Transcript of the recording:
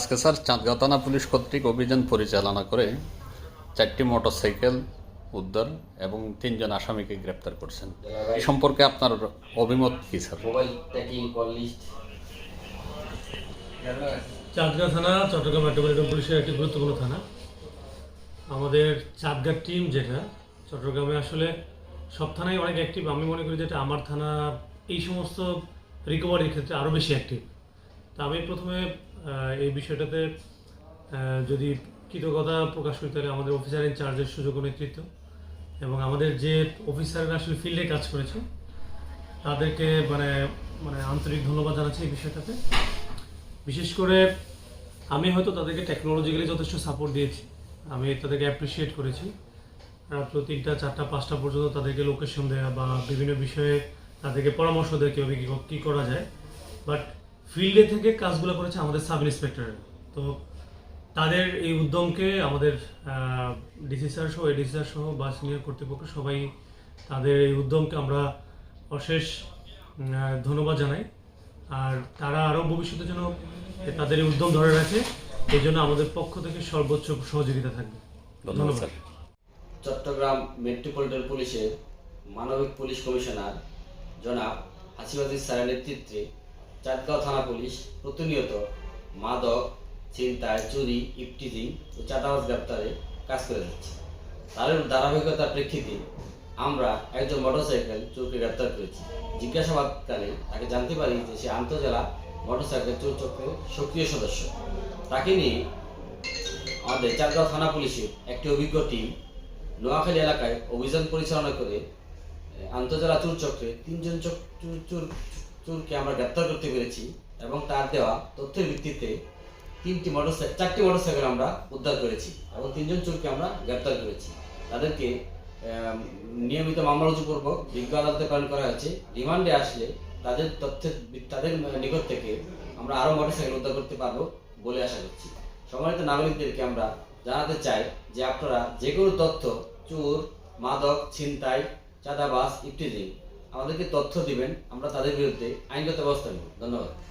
আজকে স্যার চাঁদগাঁও থানা পুলিশ কর্তৃক অভিযান পরিচালনা করে চারটি মোটরসাইকেল উদ্ধার এবং তিনজন আসামিকে গ্রেপ্তার করছেন। এই সম্পর্কে আপনার অভিমত কি sir? Mobile tracking call list. Chandgaon থানা চট্টগ্রাম মেট্রোপলিটন পুলিশের একটি গুরুত্বপূর্ণ থানা। আমাদের চাঁদগাঁ টিম যেটা চট্টগ্রামে আসলে সব থানায় অনেক অ্যাক্টিভ আমি মনে করি যেটা আমার থানা এই সমস্ত রিকভারির ক্ষেত্রে আরও বেশি অ্যাক্টিভ তা আমি প্রথমে এই বিষয়টাতে যদি কৃতজ্ঞতা প্রকাশ করি, তাহলে আমাদের অফিসার ইনচার্জের সুযোগ নেতৃত্ব এবং আমাদের যে অফিসাররা আসলে ফিল্ডে কাজ করেছে, তাদেরকে মানে মানে আন্তরিক ধন্যবাদ জানাচ্ছি এই বিষয়টাতে। বিশেষ করে আমি হয়তো তাদেরকে টেকনোলজিক্যালি যথেষ্ট সাপোর্ট দিয়েছি। আমি তাদেরকে অ্যাপ্রিসিয়েট করেছি। রাত্র তিনটা, চারটা, পাঁচটা পর্যন্ত তাদেরকে লোকেশন দেওয়া বা বিভিন্ন বিষয়ে তাদেরকে পরামর্শ দেওয়া কীভাবে কী করা যায়। বাট ফিল্ডে থেকে কাজগুলো করেছে আমাদের সাব ইন্সপেক্টরের তো তাদের এই উদ্যমকে আমাদের ডিসি স্যার সহ এডিসি স্যার সহ বা সিনিয়র কর্তৃপক্ষ সবাই তাদের এই উদ্যমকে আমরা অশেষ ধন্যবাদ জানাই। আর তারা আরও ভবিষ্যতে যেন তাদের এই উদ্যম ধরে রাখে এই জন্য আমাদের পক্ষ থেকে সর্বোচ্চ সহযোগিতা থাকবে। ধন্যবাদ স্যার। চট্টগ্রাম মেট্রোপলিটন পুলিশের মানবিক পুলিশ কমিশনার জনাব হাসিবাজির স্যারের নেতৃত্বে চাঁদগাঁও থানা পুলিশ প্রতিনিয়ত মাদক চিন্তায় চুরি, ইপটিজিং ও চাঁদাবাজ গ্রেপ্তারে কাজ করে যাচ্ছে। তার ধারাবাহিকতার প্রেক্ষিতে আমরা একজন মোটরসাইকেল চোরকে গ্রেপ্তার করেছি। জিজ্ঞাসাবাদকালে তাকে জানতে পারি যে সে আন্তজেলা মোটরসাইকেল চোর চক্রের সক্রিয় সদস্য। তাকে নিয়ে আমাদের চারগাঁও থানা পুলিশের একটি অভিজ্ঞ টিম নোয়াখালী এলাকায় অভিযান পরিচালনা করে আন্তজেলা চুর চক্রে তিনজন চুর চুরকে আমরা গ্রেপ্তার করতে পেরেছি এবং তার দেওয়া তথ্যের ভিত্তিতে তিনটি মোটরসাইকেল চারটি মোটরসাইকেল আমরা উদ্ধার করেছি এবং তিনজন চোরকে আমরা গ্রেপ্তার করেছি। তাদেরকে নিয়মিত মামলা রুজুপূর্বক বিজ্ঞ আদালতে প্রেরণ করা হয়েছে, রিমান্ডে আসলে তাদের তথ্যের তাদের নিকট থেকে আমরা আরও মোটরসাইকেল উদ্ধার করতে পারব বলে আশা করছি। সম্মানিত নাগরিকদেরকে আমরা জানাতে চাই যে আপনারা যে কোনো তথ্য, চোর, মাদক, ছিনতাই চাঁদাবাস ইত্যাদি আমাদেরকে তথ্য দিবেন আমরা তাদের বিরুদ্ধে আইনগত ব্যবস্থা নেব। ধন্যবাদ।